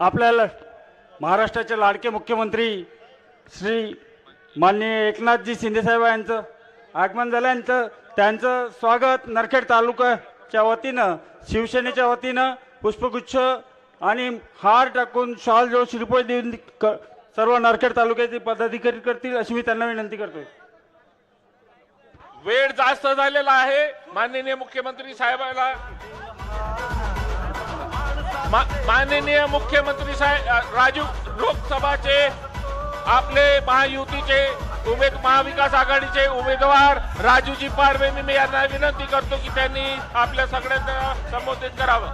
आपल्याला महाराष्ट्राचे लाडके मुख्यमंत्री श्री माननीय एकनाथजी शिंदेसाहेब यांचं आगमन झाल्यानंतर त्यांचं स्वागत नरखेड तालुक्याच्या वतीनं शिवसेनेच्या वतीनं पुष्पगुच्छ आणि हार टाकून शॉल जो श्रीपोळी देऊन क- सर्व नरखेड तालुक्याचे पदाधिकारी करतील अशी मी त्यांना विनंती करतो वेळ जास्त झालेला आहे. माननीय मुख्यमंत्री साहेबाला मा- माननीय मुख्यमंत्री साहेब राजू लोकसभाचे आपले महायुतीचे उमेद महाविकास आघाडीचे उमेदवार राजूजी पारवे मी यांना विनंती करतो की त्यांनी आपल्या सगळ्यांना संबोधित करावं.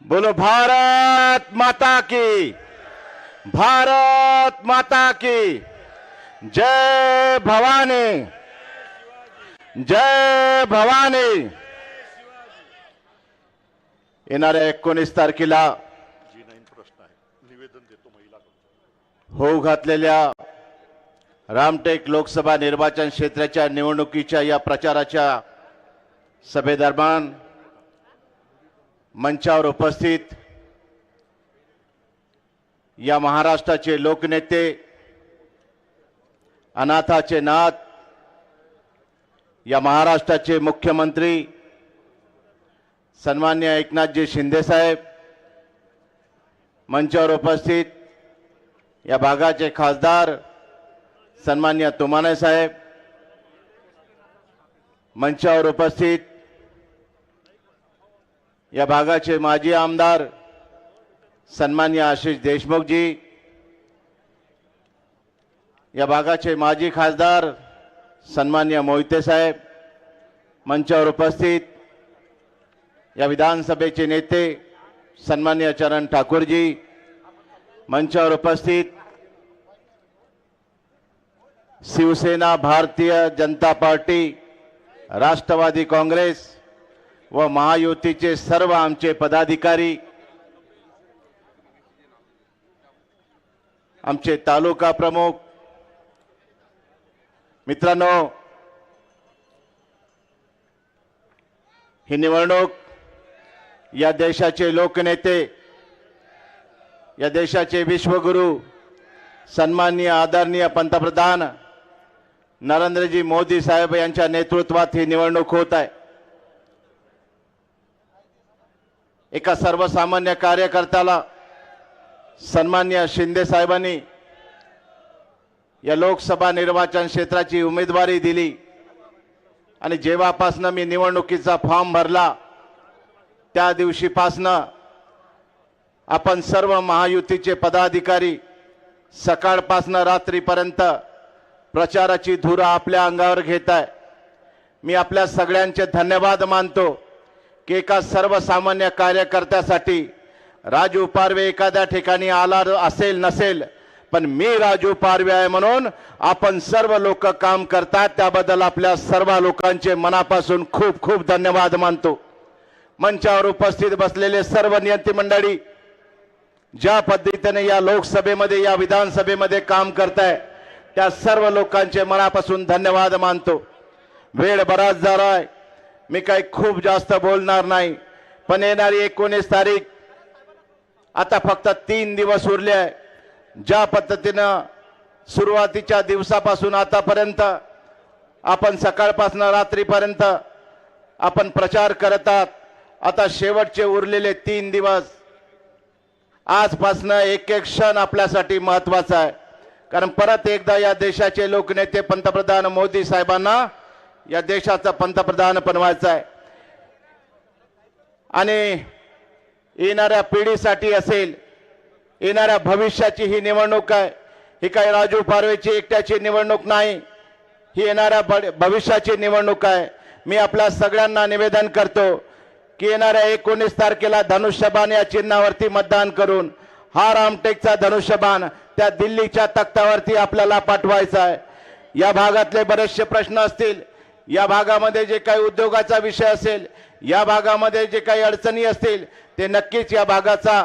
बोलो भारत माता की भारत माता की जय भवानी। जय भवानी. येणाऱ्या एकोणीस तारखेला होऊ घातलेल्या रामटेक लोकसभा निर्वाचन क्षेत्राच्या निवडणुकीच्या या प्रचाराच्या सभेदरम्यान मंचावर उपस्थित या महाराष्ट्राचे लोकनेते अनाथाचे नाथ या महाराष्ट्राचे मुख्यमंत्री सन्मान्य एकनाथजी शिंदेसाहेब मंचावर उपस्थित या भागाचे खासदार सन्मान्य तुमाने साहेब मंचावर उपस्थित या भागाचे माजी आमदार सन्मान्य आशिष देशमुखजी या भागाचे माजी खासदार सन्मान्य मोहिते साहेब मंचावर उपस्थित या विधानसभेचे नेते सन्मान्य चरण ठाकूरजी मंचावर उपस्थित शिवसेना भारतीय जनता पार्टी राष्ट्रवादी काँग्रेस व महायुतीचे सर्व आमचे पदाधिकारी आमचे तालुका प्रमुख मित्रांनो ही निवडणूक या देशाचे लोकनेते या देशाचे विश्वगुरु सन्माननीय आदरणीय पंतप्रधान नरेंद्रजी मोदी साहेब यांच्या नेतृत्वात ही निवडणूक होत आहे. एका सर्वसामान्य कार्यकर्त्याला सन्मान्य शिंदे साहेबांनी या लोकसभा निर्वाचन क्षेत्राची उमेदवारी दिली. आणि जेव्हापासनं मी निवडणुकीचा फॉर्म भरला त्या दिवशीपासनं आपण सर्व महायुतीचे पदाधिकारी सकाळपासनं रात्रीपर्यंत प्रचाराची धुरा आपल्या अंगावर घेत आहे मी आपल्या सगळ्यांचे धन्यवाद मानतो की एका सर्वसामान्य कार्यकर्त्यासाठी राजू पारवे एखाद्या ठिकाणी आला असेल नसेल पण मी राजू पारवे आहे म्हणून आपण सर्व लोक काम करतात. त्याबद्दल आपल्या सर्व लोकांचे मनापासून खूप खूप धन्यवाद मानतो. मंचावर उपस्थित बसलेले सर्व नियंत्री मंडळी ज्या पद्धतीने या लोकसभेमध्ये या विधानसभेमध्ये काम करताय त्या सर्व लोकांचे मनापासून धन्यवाद मानतो. वेळ बराच झाला आहे. मी काही खूप जास्त बोलणार नाही. पण येणारी एकोणीस तारीख आता फक्त तीन दिवस उरले आहे. ज्या पद्धतीनं सुरुवातीच्या दिवसापासून आतापर्यंत आपण सकाळपासून रात्रीपर्यंत आपण प्रचार करतात आता शेवटचे उरलेले तीन दिवस. आजपासनं एक एक क्षण आपल्यासाठी महत्त्वाचा आहे. कारण परत एकदा या देशाचे लोकनेते पंतप्रधान मोदी साहेबांना या देशाचा पंतप्रधान बनवायचा आहे. आणि येणाऱ्या पिढीसाठी असेल येणाऱ्या भविष्याची ही निवडणूक आहे. ही काही राजू पारवेची एकट्याची निवडणूक नाही. ही येणाऱ्या भविष्याची निवडणूक आहे. मी आपल्या सगळ्यांना निवेदन करतो की येणाऱ्या एकोणीस तारखेला धनुष्यबाण या चिन्हावरती मतदान करून हा रामटेकचा धनुष्यबाण त्या दिल्लीच्या तख्तावरती आपल्याला पाठवायचा आहे. या भागातले बरेचसे प्रश्न असतील. या भागामध्ये जे काही उद्योगाचा विषय असेल या भागामध्ये जे काही अडचणी असतील ते नक्कीच या भागाचा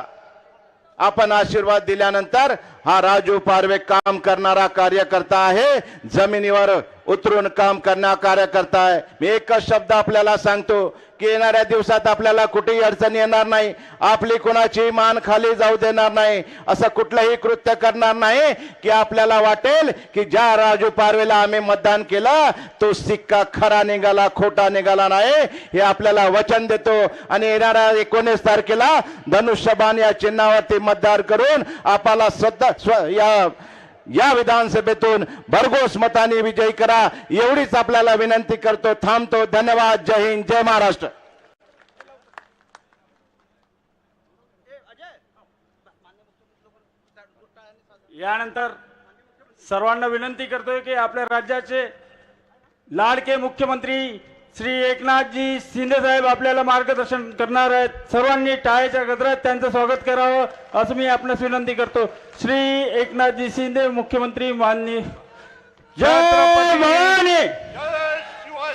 आपण आशीर्वाद दिल्यानंतर हा राजू पारवे काम करणारा कार्यकर्ता आहे. जमिनीवर उतरून काम करणारा कार्यकर्ता आहे. मी एकच शब्द आपल्याला सांगतो की येणाऱ्या दिवसात आपल्याला कुठेही अडचण येणार नाही. आपली कुणाची मान खाली जाऊ देणार नाही. असं कुठलंही कृत्य करणार नाही की आपल्याला वाटेल की ज्या राजू पारवेला आम्ही मतदान केलं तो सिक्का खरा निघाला खोटा निघाला नाही. हे आपल्याला वचन देतो. आणि येणाऱ्या एकोणीस तारखेला धनुष्यबाण या चिन्हावरती मतदार करून आपल्याला स्वतः स्व या या विधानसभेतून भरघोस मताने विजयी करा. एवढीच आपल्याला विनंती करतो थांबतो. धन्यवाद. जय हिंद जय महाराष्ट्र. यानंतर सर्वांना विनंती करतोय की आपल्या राज्याचे लाडके मुख्यमंत्री श्री एकनाथजी शिंदे साहेब आपल्याला मार्गदर्शन करणार आहेत. सर्वांनी टाळ्याच्या गजरात त्यांचं स्वागत करावं असं मी आपणास विनंती करतो. श्री एकनाथजी शिंदे मुख्यमंत्री माननीय जय भवानी!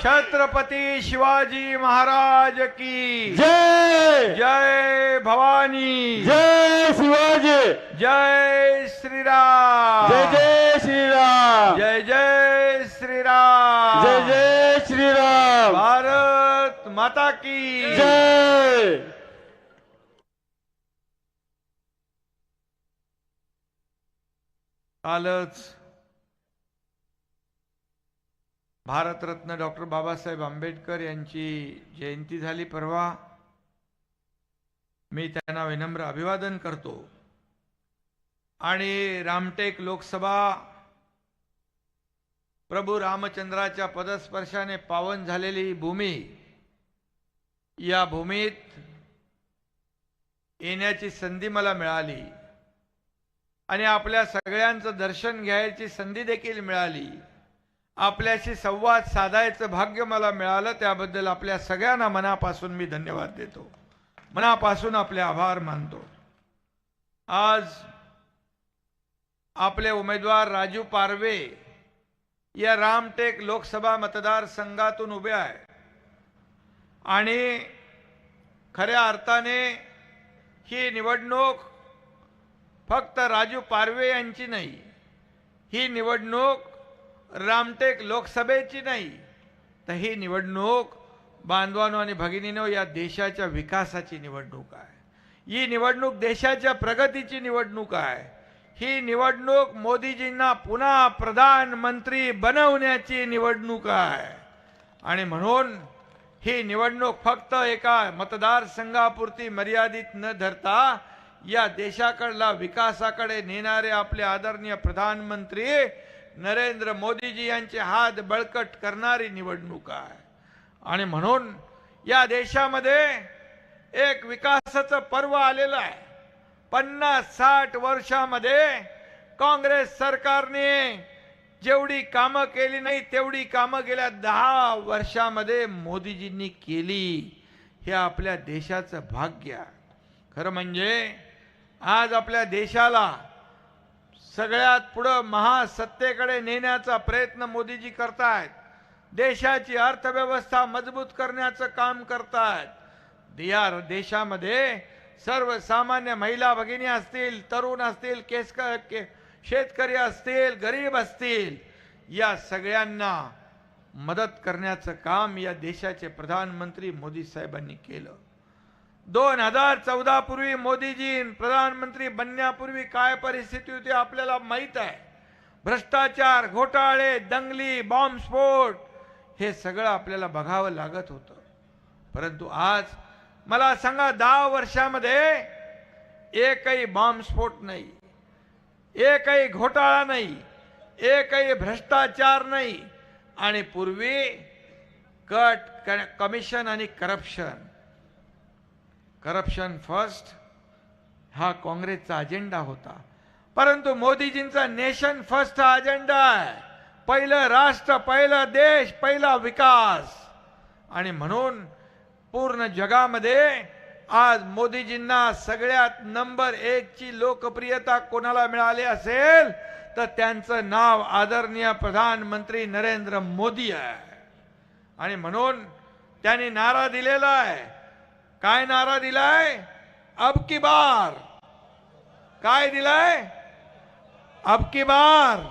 छत्रपती शिवाजी महाराज की जय! जय भवानी! जय शिवाजी! जय श्रीराम! जय जय श्रीराम! जय जय श्रीराम! जय जय श्रीराम। भारत माता की। जय। कालच भारतरत्न डॉक्टर बाबासाहेब आंबेडकर यांची जयंती झाली परवा मी त्यांना विनम्र अभिवादन करतो. आणि रामटेक लोकसभा प्रभू रामचंद्राच्या पदस्पर्शाने पावन झालेली ही भूमी या भूमीत येण्याची संधी मला मिळाली. आणि आपल्या सगळ्यांचं दर्शन घ्यायची संधी देखील मिळाली. आपल्याशी संवाद साधायचं भाग्य मला मिळालं त्याबद्दल आपल्या सगळ्यांना मनापासून मी धन्यवाद देतो. मनापासून आपले आभार मानतो. आज आपले उमेदवार राजू पारवे या रामटेक लोकसभा मतदारसंघातून उभे आहे. आणि खऱ्या अर्थाने ही निवडणूक फक्त राजू पारवे यांची नाही ही निवडणूक रामटेक लोकसभेची नाही तर ही निवडणूक बांधवानो आणि भगिनीनो या देशाच्या विकासाची निवडणूक आहे. ही निवडणूक देशाच्या प्रगतीची निवडणूक आहे. ही निवडणूक मोदीजींना पुन्हा प्रधानमंत्री बनवण्याची निवडणूक आहे. आणि म्हणून ही निवडणूक फक्त एका मतदारसंघापुरती मर्यादित न धरता या देशाकडला विकासाकडे नेणारे आपले आदरणीय प्रधानमंत्री नरेंद्र मोदीजी यांचे हात बळकट करणारी निवडणूक आहे. आणि म्हणून या देशामध्ये एक विकासाचं पर्व आलेलं आहे. पन्नास साठ वर्षामध्ये काँग्रेस सरकारने जेवढी कामं केली नाही तेवढी कामं गेल्या दहा वर्षामध्ये मोदीजींनी केली. हे आपल्या देशाचं भाग्य आहे. खरं म्हणजे आज आपल्या देशाला सगळ्यात पुढं महासत्तेकडे नेण्याचा प्रयत्न मोदीजी करतायत. देशाची अर्थव्यवस्था मजबूत करण्याचं काम करतायत. या देशामध्ये सर्वसामान्य महिला भगिनी असतील तरुण असतील केसक के शेतकरी असतील गरीब असतील या सगळ्यांना मदत करण्याचं काम या देशाचे प्रधानमंत्री मोदी साहेबांनी केलं. दोन हजार चौदा पूर्वी मोदीजी प्रधानमंत्री बनण्यापूर्वी काय परिस्थिती होती आपल्याला माहीत आहे. भ्रष्टाचार घोटाळे दंगली बॉम्बस्फोट हे सगळं आपल्याला बघावं लागत होतं. परंतु आज मला सांगा दहा वर्षामध्ये एकही बॉम्बस्फोट नाही एकही घोटाळा नाही एकही भ्रष्टाचार नाही आणि पूर्वी कट कमिशन आणि करप्शन करप्शन फर्स्ट हा काँग्रेसचा अजेंडा होता. परंतु मोदीजींचा नेशन फर्स्ट हा अजेंडा आहे. पहिलं राष्ट्र पहिलं देश पहिला विकास. आणि म्हणून पूर्ण जगामध्ये आज मोदीजींना सगळ्यात नंबर एक ची लोकप्रियता कोणाला मिळाली असेल तर त्यांचं नाव आदरणीय प्रधानमंत्री नरेंद्र मोदी आहे. आणि म्हणून त्यांनी नारा दिलेला आहे. काय नारा दिलाय? अब की बार. काय दिलाय? अब की बार.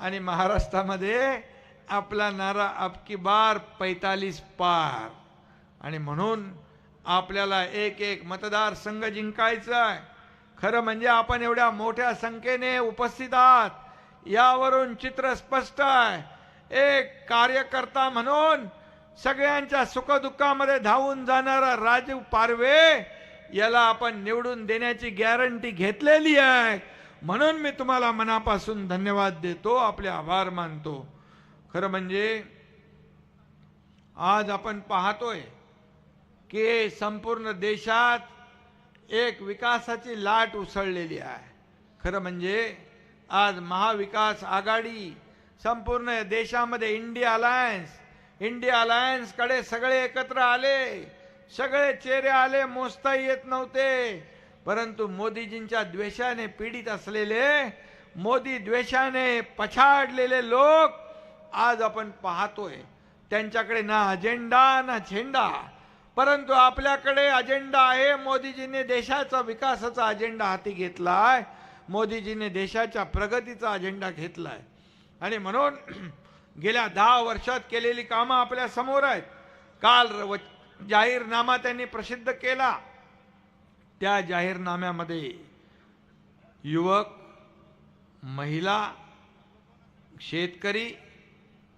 आणि महाराष्ट्रामध्ये आपला नारा अब की बार पैतालीस पार. आणि म्हणून आपल्याला एक एक मतदारसंघ जिंकायचा आहे. खरं म्हणजे आपण एवढ्या मोठ्या संख्येने उपस्थित आहात. यावरून चित्र स्पष्ट आहे. एक कार्यकर्ता म्हणून सगळ्यांच्या सुखदुःखामध्ये धावून जाणारा राजीव पारवे याला आपण निवडून देण्याची गॅरंटी घेतलेली आहे. म्हणून मी तुम्हाला मनापासून धन्यवाद देतो आपले आभार मानतो. खरं म्हणजे आज आपण पाहतोय की संपूर्ण देशात एक विकासाची लाट उसळलेली आहे. खरं म्हणजे आज महाविकास आघाडी संपूर्ण देशामध्ये इंडिया अलायन्स इंडिया अलायन्सकडे सगळे एकत्र आले सगळे चेहरे आले मोजता येत नव्हते. परंतु मोदीजींच्या द्वेषाने पीडित असलेले मोदी द्वेषाने पछाडलेले लोक आज आपण पाहतोय. त्यांच्याकडे ना अजेंडा ना झेंडा. परंतु आपल्याकडे अजेंडा आहे. मोदीजींनी देशाचा विकासाचा अजेंडा हाती घेतला आहे मोदीजींनी देशाच्या प्रगतीचा अजेंडा घेतला आहे आणि म्हणून गेल्या दहा वर्षात केलेली कामं आपल्यासमोर आहेत. काल र- जाहीरनामा त्यांनी प्रसिद्ध केला. त्या जाहीरनाम्यामध्ये युवक महिला शेतकरी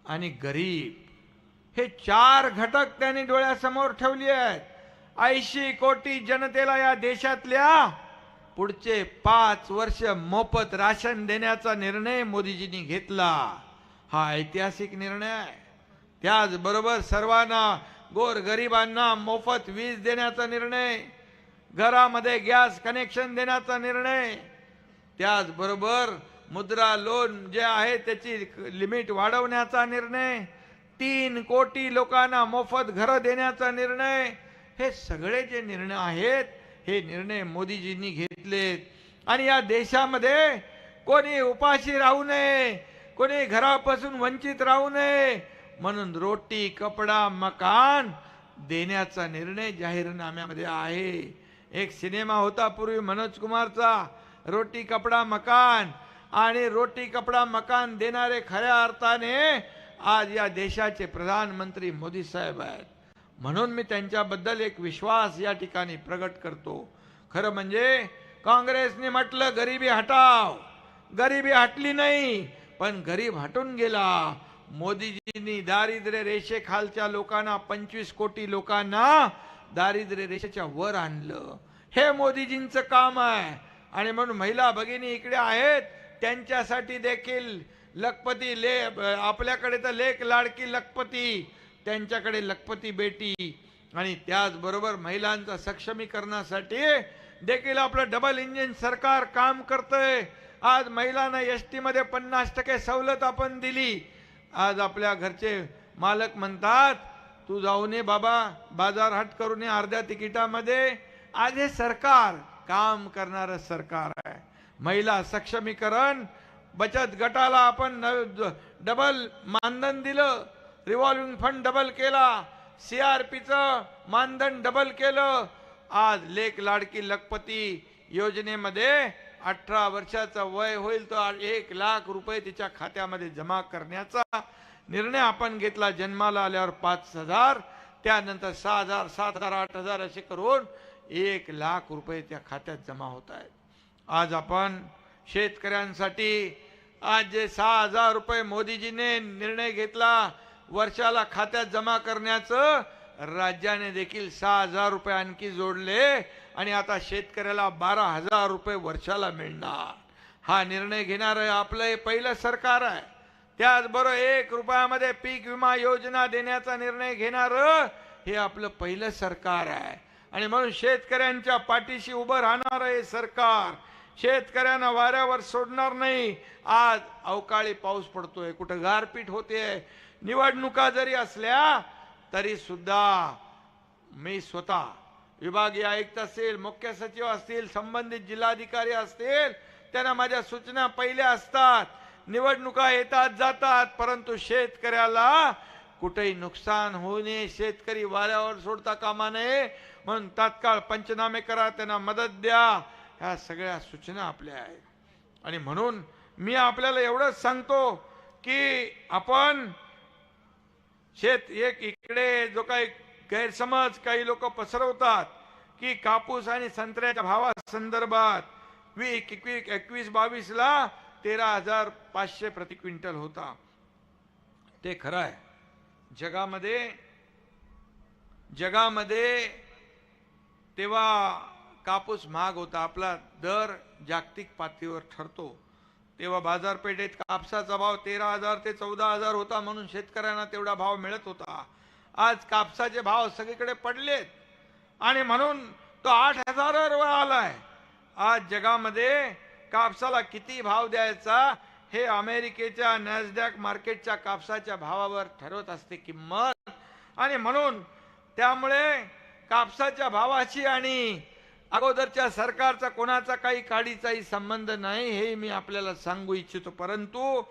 आणि गरीब हे चार घटक त्यांनी डोळ्यासमोर ठेवले आहेत. ऐंशी कोटी जनतेला या देशातल्या पुढचे पाच वर्ष मोफत राशन देण्याचा निर्णय मोदीजींनी घेतला. हा ऐतिहासिक निर्णय आहे. त्याचबरोबर सर्वांना गोर गरिबांना मोफत वीज देण्याचा निर्णय घरामध्ये गॅस कनेक्शन देण्याचा निर्णय त्याचबरोबर मुद्रा लोन जे आहे त्याची लिमिट वाढवण्याचा निर्णय तीन कोटी लोकांना मोफत घरं देण्याचा निर्णय. हे सगळे जे निर्णय आहेत हे निर्णय मोदीजींनी घेतलेत. आणि या देशामध्ये कोणी उपाशी राहू नये कोणी घरापासून वंचित राहू नये म्हणून रोटी कपडा मकान देण्याचा निर्णय जाहीरनाम्यामध्ये आहे. एक सिनेमा होता पूर्वी मनोज कुमारचा रोटी कपडा मकान. आणि रोटी कपडा मकान देणारे खऱ्या अर्थाने आज या देशाचे प्रधानमंत्री मोदी साहेब आहेत. म्हणून मी त्यांच्याबद्दल एक विश्वास या ठिकाणी प्रगट करतो. खरं म्हणजे काँग्रेसने म्हटलं गरिबी हटाव. गरिबी हटली नाही पण गरीब हटून गेला. मोदीजींनी दारिद्र्य रेषेखालच्या लोकांना पंचवीस कोटी लोकांना दारिद्र्य रेषेच्या वर आणलं. हे मोदीजींचं काम आहे. आणि म्हणून महिला भगिनी इकडे आहेत. त्यांच्यासाठी देखील लखपती ले आपल्याकडे तर लेख लाडकी लखपती त्यांच्याकडे लखपती बेटी. आणि त्याचबरोबर महिलांचा सक्षमीकरणासाठी देखील आपलं डबल इंजिन सरकार काम करतंय. आज महिलांना एस टीमध्ये पन्नास टक्के सवलत आपण दिली. आज आपल्या घरचे मालक म्हणतात तू जाऊन ये बाबा बाजार हट करून ये अर्ध्या तिकिटामध्ये. आज हे सरकार काम करणारं सरकार आहे. महिला सक्षमीकरण बचत गटाला आपण डबल मानधन दिलं. रिव्हॉल्विंग फंड डबल केला. सी आर पीचं मानधन डबल केलं. आज लेख लाडकी लखपती योजनेमध्ये अठरा वर्षाचं वय होईल तर एक लाख रुपये तिच्या खात्यामध्ये जमा करण्याचा निर्णय आपण घेतला. जन्माला आल्यावर पाच हजार त्यानंतर सहा हजार सात हजार आठ हजार असे करून एक लाख रुपये त्या खात्यात जमा होत आहेत. आज आपण शेतकऱ्यांसाठी आज जे सहा हजार रुपये मोदीजीने निर्णय घेतला वर्षाला खात्यात जमा करण्याचं राज्याने देखील सहा हजार रुपये आणखी जोडले आणि आता शेतकऱ्याला बारा हजार रुपये वर्षाला मिळणार. हा निर्णय घेणारं आपलं हे पहिलं सरकार आहे. त्याचबरोबर एक रुपयामध्ये पीक विमा योजना देण्याचा निर्णय घेणारं हे आपलं पहिलं सरकार आहे. आणि म्हणून शेतकऱ्यांच्या पाठीशी उभं राहणार हे सरकार शेतकऱ्यांना वाऱ्यावर सोडणार नाही. आज अवकाळी पाऊस पडतोय कुठं गारपीट होते. निवडणुका जरी असल्या तरी सुद्धा मी स्वतः विभागीय आयुक्त असतील मुख्य सचिव असतील संबंधित जिल्हाधिकारी असतील त्यांना माझ्या सूचना पहिल्या असतात. निवडणुका येतात जातात परंतु शेतकऱ्याला कुठेही नुकसान होऊ नये. शेतकरी वाऱ्यावर सोडता कामा नये. म्हणून तात्काळ पंचनामे करा त्यांना मदत द्या. ह्या सगळ्या सूचना आपल्या आहेत. आणि म्हणून मी आपल्याला एवढंच सांगतो की आपण शेत एक इकडे जो काही गैरसमज काही लोक पसरवतात की कापूस आणि संत्र्याच्या भावा संदर्भात वी एकवीस एकवीस बावीस ला तेरा हजार पाचशे प्रति क्विंटल होता. ते खरं आहे. जगामध्ये जगामध्ये तेव्हा कापूस महाग होता आपला दर जागतिक पातळीवर ठरतो. तेव्हा बाजारपेठेत कापसाचा भाव तेरा हजार ते चौदा हजार होता म्हणून शेतकऱ्यांना तेवढा भाव मिळत होता. आज कापसाचे भाव सगळीकडे पडलेत. आणि म्हणून तो आठ हजारावर आलाय. आज जगामध्ये कापसाला किती भाव द्यायचा हे अमेरिकेच्या नॅसडॅक मार्केटच्या कापसाच्या भावावर ठरवत असते किंमत. आणि म्हणून त्यामुळे कापसाच्या भावाची आणि अगोदरच्या सरकारचा कोणाचा काही काडीचाही संबंध नाही हे मी आपल्याला सांगू इच्छितो. परंतु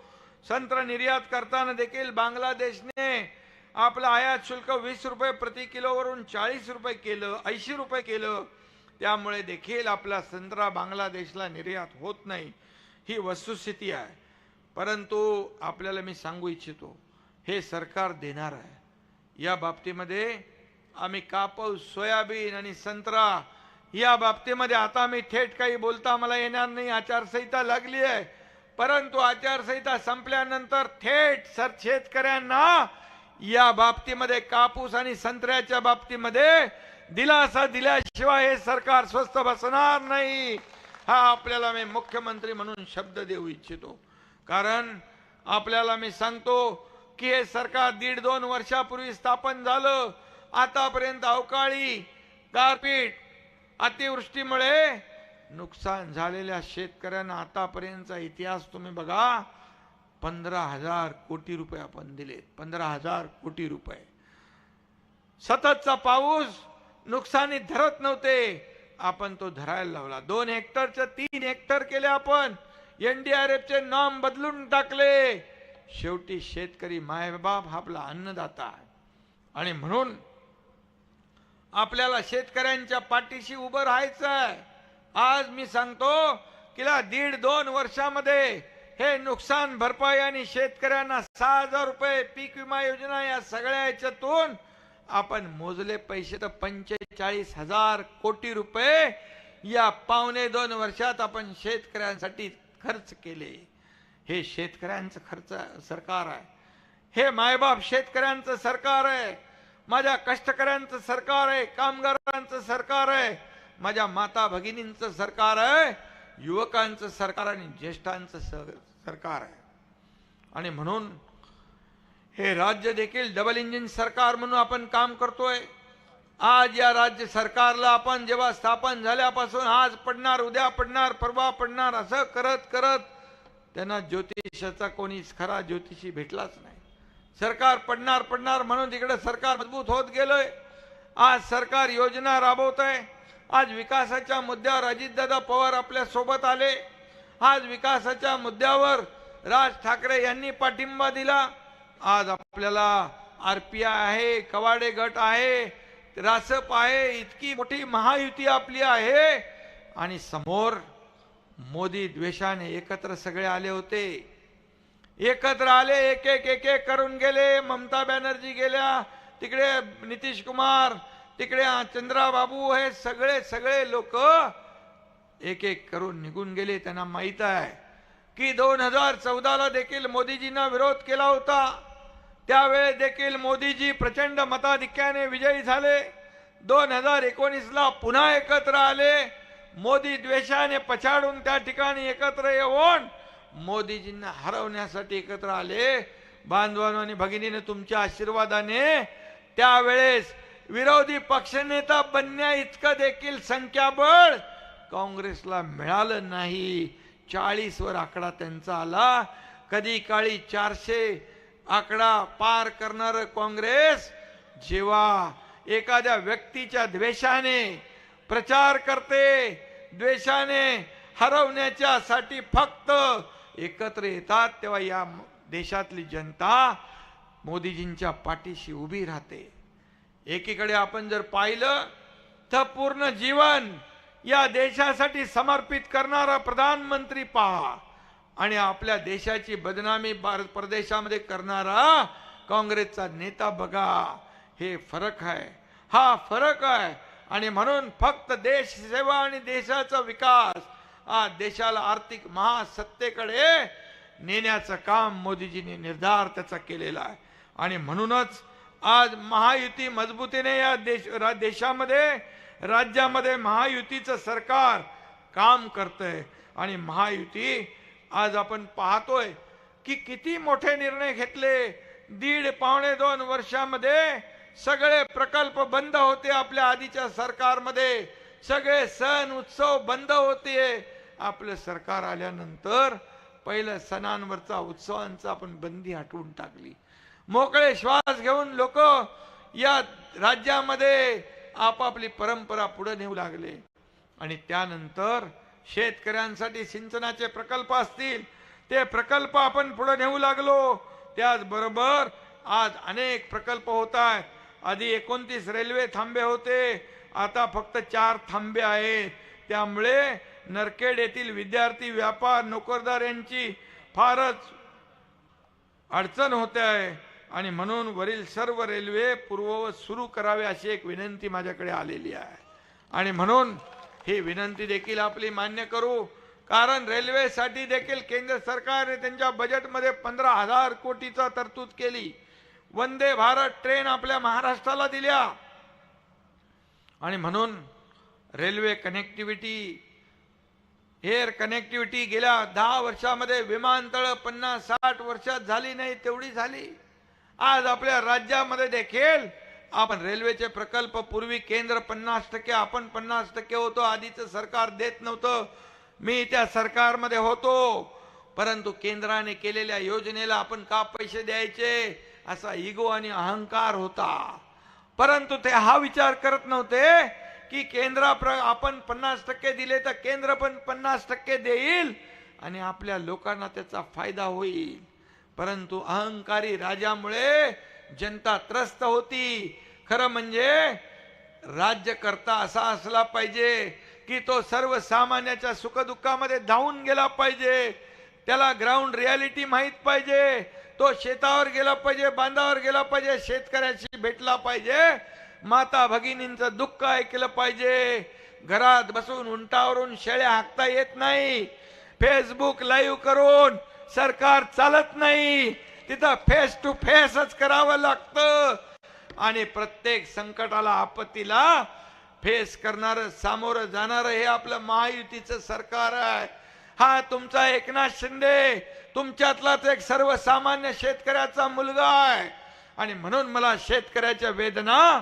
संत्र निर्यात करताना देखील बांगलादेशने आपलं आयात शुल्क वीस रुपये प्रति किलोवरून चाळीस रुपये केलं ऐंशी रुपये केलं. त्यामुळे देखील आपला संत्रा बांगलादेशला निर्यात होत नाही ही वस्तुस्थिती आहे. परंतु आपल्याला मी सांगू इच्छितो हे सरकार देणार आहे. या बाबतीमध्ये आम्ही कापूस सोयाबीन आणि संत्रा या बाबतीमध्ये आता मी थेट काही बोलता मला येणार नाही. आचारसंहिता लागली आहे. परंतु आचारसंहिता संपल्यानंतर थेट सर शेतकऱ्यांना या बाबतीमध्ये कापूस आणि संत्र्याच्या बाबतीमध्ये दिलासा दिल्याशिवाय हे सरकार स्वस्थ बसणार नाही हा आपल्याला मी मुख्यमंत्री म्हणून शब्द देऊ इच्छितो. कारण आपल्याला मी सांगतो की हे सरकार दीड दोन वर्षापूर्वी स्थापन झालं. आतापर्यंत अवकाळी गारपीट अतिवृष्टीमुळे नुकसान झालेल्या शेतकऱ्यांना आतापर्यंतचा इतिहास तुम्ही बघा. पंधरा हजार कोटी रुपये आपण दिले पंधरा हजार कोटी रुपये. सततचा पाऊस नुकसानी धरत नव्हते. आपण तो धरायला लावला. दोन हेक्टरच्या तीन हेक्टर केले आपण. एनडीआरएफचे नाम बदलून टाकले. शेवटी शेतकरी मायबाप हा आपला अन्नदाता. आणि म्हणून आपल्याला शेतकऱ्यांच्या पाठीशी उभं राहायचं आहे आज मी सांगतो की ला दीड दोन वर्षामध्ये हे नुकसान भरपाई आणि शेतकऱ्यांना सहा हजार रुपये पीक विमा योजना या सगळ्या याच्यातून आपण मोजले पैसे तर पंचेचाळीस हजार कोटी रुपये या पावणे दोन वर्षात आपण शेतकऱ्यांसाठी खर्च केले. हे शेतकऱ्यांचं खर्च सरकार आहे. हे मायबाप शेतकऱ्यांचं सरकार आहे. माझ्या कष्टकऱ्यांचं सरकार आहे कामगारांचं सरकार आहे माझ्या माता भगिनींचं सरकार आहे युवकांचं सरकार आणि ज्येष्ठांचं सरकार आहे. आणि म्हणून हे राज्य देखील डबल इंजिन सरकार म्हणून आपण काम करतोय. आज या राज्य सरकारला आपण जेव्हा स्थापन झाल्यापासून आज पडणार उद्या पडणार परवा पडणार असं करत करत त्यांना ज्योतिषाचा कोणीच खरा ज्योतिषी भेटलाच नाही. सरकार पडणार पडणार म्हणून तिकडे सरकार मजबूत होत गेलोय. आज सरकार योजना राबवत आहे आज विकासाच्या मुद्द्यावर अजितदादा पवार आपल्यासोबत आले. आज विकासाच्या मुद्द्यावर राज ठाकरे यांनी पाठिंबा दिला. आज आपल्याला आर पी आय आहे कवाडे गट आहे रासप आहे इतकी मोठी महायुती आपली आहे. आणि समोर मोदी द्वेषाने एकत्र सगळे आले होते. एकत्र आले एक एक एक एक करून गेले. ममता बॅनर्जी गेल्या. तिकडे नितीश कुमार तिकडे चंद्राबाबू हे सगळे सगळे लोक एक एक करून निघून गेले. त्यांना माहीत आहे की दोन हजार चौदाला देखील मोदीजींना विरोध केला होता. त्यावेळे देखील मोदीजी प्रचंड मताधिक्याने विजयी झाले. दोन हजार एकोणीसला पुन्हा एकत्र आले. मोदी द्वेषाने पछाडून त्या ठिकाणी एकत्र येऊन मोदीजींना हरवण्यासाठी एकत्र आले. बांधवानो आणि भगिनीने तुमच्या आशीर्वादाने त्यावेळेस विरोधी पक्षनेता बनण्या इतकं देखील संख्याबळ काँग्रेसला मिळालं नाही. चाळीस वर आकडा त्यांचा आला. कधी काळी चारशे आकडा पार करणार काँग्रेस जेव्हा एखाद्या व्यक्तीच्या द्वेषाने प्रचार करते द्वेषाने हरवण्याच्या साठी फक्त एकत्र येतात तेव्हा या देशातली जनता मोदीजींच्या पाठीशी उभी राहते. एकीकडे आपण जर पाहिलं तर पूर्ण जीवन या देशासाठी समर्पित करणारा प्रधानमंत्री पहा. आणि आपल्या देशाची बदनामी भारत परदेशामध्ये करणारा काँग्रेसचा नेता बघा. हे फरक आहे. हा फरक आहे. आणि म्हणून फक्त देश सेवा आणि देशाचा विकास देशाला आर्थिक महासत्तेकडे नेण्याचं काम मोदीजींनी निर्धार त्याचा केलेला आहे. आणि म्हणूनच आज महायुती मजबूतीने या देश रा- देशामध्ये राज्यामध्ये महायुतीचं सरकार काम करतंय. आणि महायुती आज आपण पाहतोय की किती मोठे निर्णय घेतले. दीड पावणे दोन वर्षामध्ये सगळे प्रकल्प बंद होते आपल्या आधीच्या सरकारमध्ये. सगळे सण उत्सव बंद होते. आपलं सरकार आल्यानंतर पहिलं सणांवरचा उत्सवांचा आपण बंदी हटवून टाकली. मोकळे श्वास घेऊन लोक या राज्यामध्ये आपापली परंपरा पुढे नेऊ लागले. आणि त्यानंतर शेतकऱ्यांसाठी सिंचनाचे प्रकल्प असतील ते प्रकल्प आपण पुढे नेऊ लागलो. त्याचबरोबर आज अनेक प्रकल्प होत आहेत. आधी एकोणतीस रेल्वे थांबे होते आता फक्त चार थांबे आहेत. त्यामुळे नरखेड येथील विद्यार्थी व्यापार नोकरदार यांची फारच अडचण होते आहे. आणि म्हणून वरील सर्व रेल्वे पूर्ववत सुरू करावे अशी एक विनंती माझ्याकडे आलेली आहे. आणि म्हणून ही विनंती देखील आपली मान्य करू. कारण रेल्वेसाठी देखील केंद्र सरकारने त्यांच्या बजेटमध्ये पंधरा हजार कोटीचा तरतूद केली. वंदे भारत ट्रेन आपल्या महाराष्ट्राला दिल्या. आणि म्हणून रेल्वे कनेक्टिव्हिटी एअर कनेक्टिव्हिटी गेल्या दहा वर्षामध्ये विमानतळ पन्नास साठ वर्षात झाली नाही तेवढी झाली. आज आपल्या राज्यामध्ये देखील आपण रेल्वेचे प्रकल्प पूर्वी केंद्र पन्नास टक्के आपण पन्नास टक्के होतो आधीचं सरकार देत नव्हतं. मी त्या सरकारमध्ये होतो. परंतु केंद्राने केलेल्या योजनेला आपण का पैसे द्यायचे? असा इगो आणि अहंकार होता. परंतु ते हा विचार करत नव्हते की केंद्रा आपण पन्नास टक्के दिले तर केंद्र पण पन्नास टक्के देईल आणि आपल्या लोकांना त्याचा फायदा होईल. परंतु अहंकारी राजामुळे जनता त्रस्त होती. खरं म्हणजे राज्यकर्ता असा असला पाहिजे की तो सर्वसामान्याच्या सुखदुःखामध्ये धावून गेला पाहिजे. त्याला ग्राउंड रियालिटी माहीत पाहिजे. तो शेतावर गेला पाहिजे बांधावर गेला पाहिजे शेतकऱ्याशी भेटला पाहिजे. माता भगिनींचं दुःख ऐकलं पाहिजे. घरात बसून उंटावरून शेळ्या हाकता येत नाही. फेसबुक लाईव्ह करून सरकार चालत नाही. तिथं फेस टू फेसच करावं लागतं. आणि प्रत्येक संकटाला आपत्तीला फेस करणार सामोरं जाणार हे आपलं महायुतीचं सरकार आहे. हा तुमचा एकनाथ शिंदे तुमच्यातलाच एक सर्वसामान्य शेतकऱ्याचा मुलगा आहे. आणि म्हणून मला शेतकऱ्याच्या वेदना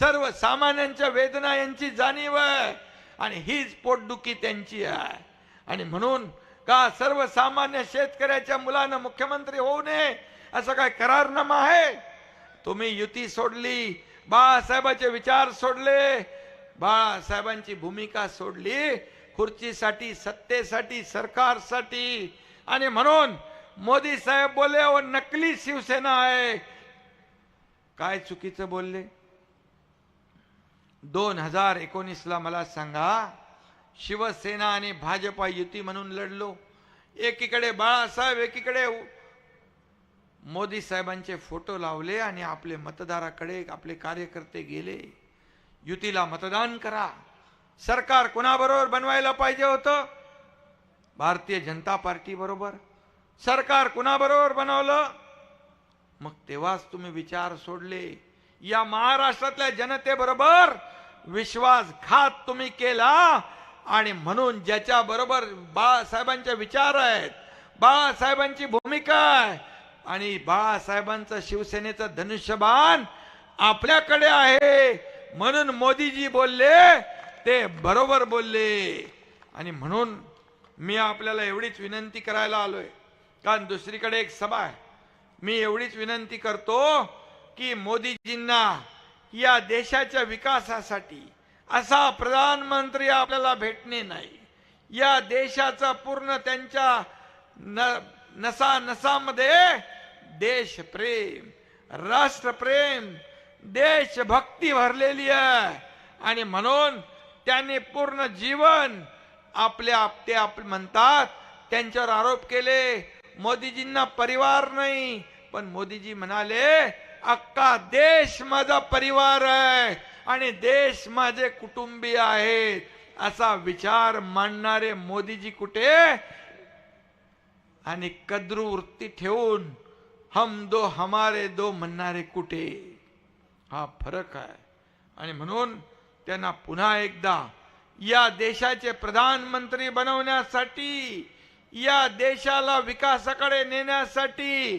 सर्व सामान्यांच्या वेदना यांची जाणीव आहे. आणि हीच पोटदुखी त्यांची आहे. आणि म्हणून का सर्वसामान्य शेतकऱ्याच्या मुलानं मुख्यमंत्री होऊ नये असं काय करारनामा आहे? तुम्ही युती सोडली बाळासाहेबांचे विचार सोडले बाळासाहेबांची भूमिका सोडली खुर्चीसाठी सत्तेसाठी सरकारसाठी. आणि म्हणून मोदी साहेब बोलले व नकली शिवसेना आहे. काय चुकीचं बोलले? दोन हजार एकोणीसला मला सांगा शिवसेना आणि भाजपा युती म्हणून लढलो. एकीकडे बाळासाहेब एकीकडे मोदी साहेबांचे फोटो लावले आणि आपले मतदाराकडे आपले कार्यकर्ते गेले. युतीला मतदान करा. सरकार कुणाबरोबर बनवायला पाहिजे होतं? भारतीय जनता पार्टी बरोबर. सरकार कुणाबरोबर बनवलं? मग तेव्हाच तुम्ही विचार सोडले. या महाराष्ट्रातल्या जनतेबरोबर विश्वासघात तुम्ही केला आणि म्हणून ज्याच्या बरोबर बाळासाहेबांचे विचार आहेत बाळासाहेबांची भूमिका आहे आणि बाळासाहेबांचं शिवसेनेचं धनुष्यबाण आपल्याकडे आहे. म्हणून मोदीजी बोलले ते बरोबर बोलले. आणि म्हणून मी आपल्याला एवढीच विनंती करायला आलोय. कारण दुसरीकडे एक सभा आहे. मी एवढीच विनंती करतो की मोदीजींना या देशाच्या विकासासाठी असा प्रधानमंत्री आपल्याला भेटणे नाही. या देशाचा पूर्ण त्यांच्या न नसा नसामध्ये देशप्रेम राष्ट्रप्रेम देशभक्ती भरलेली आहे. आणि म्हणून त्यांनी पूर्ण जीवन आपल्या ते आप म्हणतात त्यांच्यावर आरोप केले. मोदीजींना परिवार नाही पण मोदीजी म्हणाले अख्खा देश माझा परिवार आहे आणि देश माझे कुटुंबीय आहेत. असा विचार मांडणारे मोदीजी कुठे? आणि कद्रू वृत्ती ठेवून हम दो हमारे दो म्हणणारे कुठे? हा फरक आहे. आणि म्हणून त्यांना पुन्हा एकदा या देशाचे प्रधानमंत्री बनवण्यासाठी या देशाला विकासाकडे नेण्यासाठी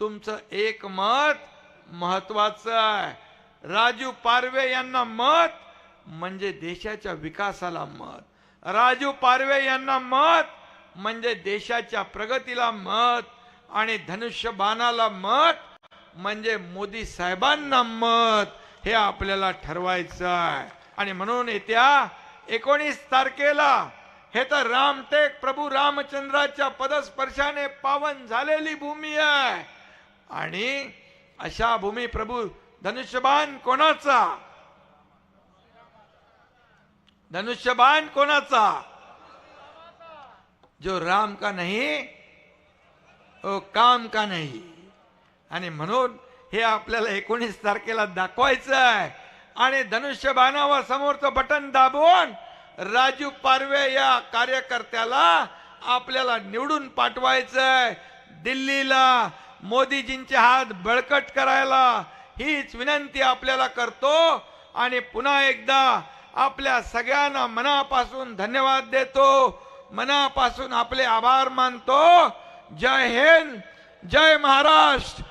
तुमचं एक मत महत्वाचं आहे. राजू पारवे यांना मत म्हणजे देशाच्या विकासाला मत. राजू पारवे यांना मत म्हणजे देशाच्या प्रगतीला मत आणि धनुष्यबाणाला मत म्हणजे मोदी साहेबांना मत हे आपल्याला ठरवायचं आहे. आणि म्हणून येत्या एकोणीस तारखेला हे तर रामटेक प्रभू रामचंद्राच्या पदस्पर्शाने पावन झालेली भूमी आहे. आणि अशा भूमी प्रभू धनुष्यबाण कोणाचा? धनुष्यबाण कोणाचा? जो राम का नाही ओ काम का नाही. आणि म्हणून हे आपल्याला एकोणीस तारखेला दाखवायचं आहे आणि धनुष्यबाणावर समोरचं बटन दाबून राजू पारवे या कार्यकर्त्याला आपल्याला निवडून पाठवायचं आहे दिल्लीला मोदीजींचे हात बळकट करायला हीच विनंती आपल्याला करतो आणि पुन्हा एकदा आपल्या सगळ्यांना मनापासून धन्यवाद देतो. मनापासून आपले आभार मानतो. जय हिंद जय महाराष्ट्र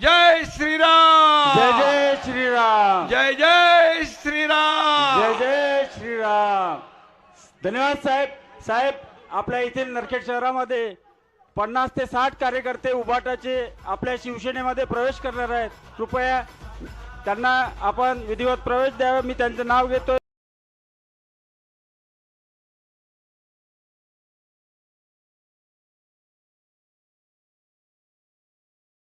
जय श्रीराम. जय जय श्रीराम. जय जय श्रीराम. जय जय श्रीराम. धन्यवाद साहेब. साहेब आपल्या येथील नरखेड शहरामध्ये पन्नास ते साठ कार्यकर्ते उभाटाचे आपल्या शिवसेनेमध्ये प्रवेश करणार आहेत. कृपया त्यांना आपण विधिवत प्रवेश द्यावा मी त्यांचं नाव घेतोय.